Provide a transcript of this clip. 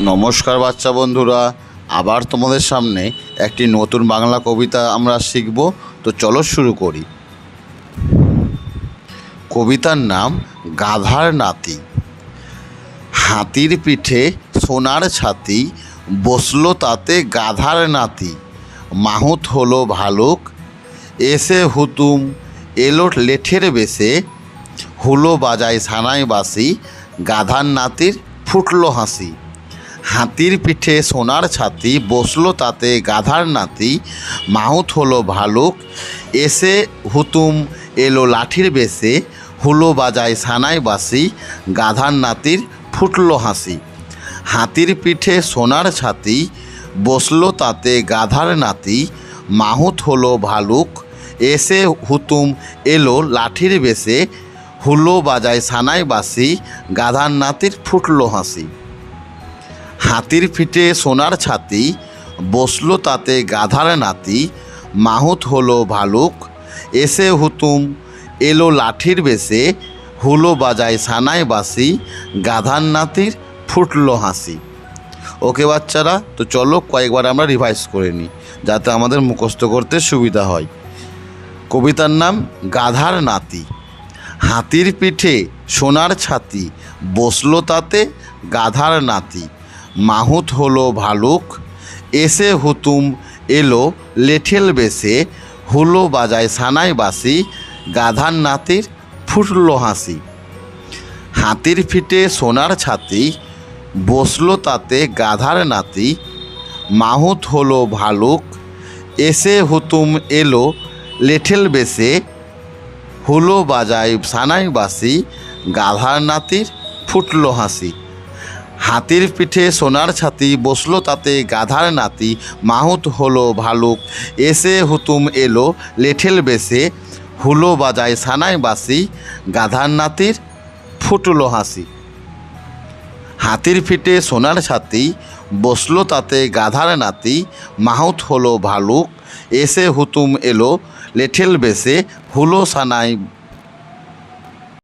নমস্কার বাচ্চা বন্ধুরা, আবার তোমাদের সামনে একটি নতুন বাংলা কবিতা আমরা শিখব। তো চলো শুরু করি। কবিতার নাম গাধার নাতি। হাতির পিঠে সোনার ছাতি, বসল তাতে গাধার নাতি। মাহুত হলো ভালুক, এসে হুতুম, এলো লেঠের বেশে। হুলো বাজায় সানাই বাসি গাধার নাতির ফুটলো হাসি। হাতির পিঠে সোনার ছাতি, বসল তাতে গাধার নাতি, মাহুত হলো ভালুক, এসে হুতুম এলো লাঠির বেশে, হুলো বাজায় সানাই বাসি গাধার নাতির ফুটলো হাসি। হাতির পিঠে সোনার ছাতি, বসল তাতে গাধার নাতি, মাহুত হলো ভালুক, এসে হুতুম এলো লাঠির বেশে, হুলো বাজায় সানাই বাসি গাধার নাতির ফুটলো হাসি। হাতির পিঠে সোনার ছাতি, বসল তাতে গাধার নাতি, মাহুত হলো ভালুক, এসে হুতুম, এলো লাঠির বেশে, হুলো বাজায় সানায় বাসি গাধার নাতির ফুটলো হাসি। ওকে বাচ্চারা, তো চলো কয়েকবার আমরা রিভাইজ করে নিই, যাতে আমাদের মুখস্থ করতে সুবিধা হয়। কবিতার নাম গাধার নাতি। হাতির পিঠে সোনার ছাতি, বসল তাতে গাধার নাতি। মাহুত হলো ভালুক, এসে হুতুম এলো লেঠেল বেশে, হুলো বাজায় সানাই বাসি গাধার নাতির ফুটলো হাসি। হাতির ফিটে সোনার ছাতি, বসল তাতে গাধার নাতি। মাহুত হলো ভালুক, এসে হুতুম এলো লেঠেল বেশে, হুলো বাজায় সানাই বাসি গাধার নাতির ফুটলো হাসি। হাতির পিঠে সোনার ছাতি বসল তাতে গাধার নাতি, মাহুত হলো ভালুক। এসে হুতুম এলো, লেঠেল বেশে হুলো বাজায় সানাই বাসি গাধার নাতির ফুটলো হাসি। হাতির ফিটে সোনার ছাতি বসল তাতে গাধার নাতি, মাহুত হলো ভালুক। এসে হুতুম এলো, লেঠেল বেশে হুলো সানাই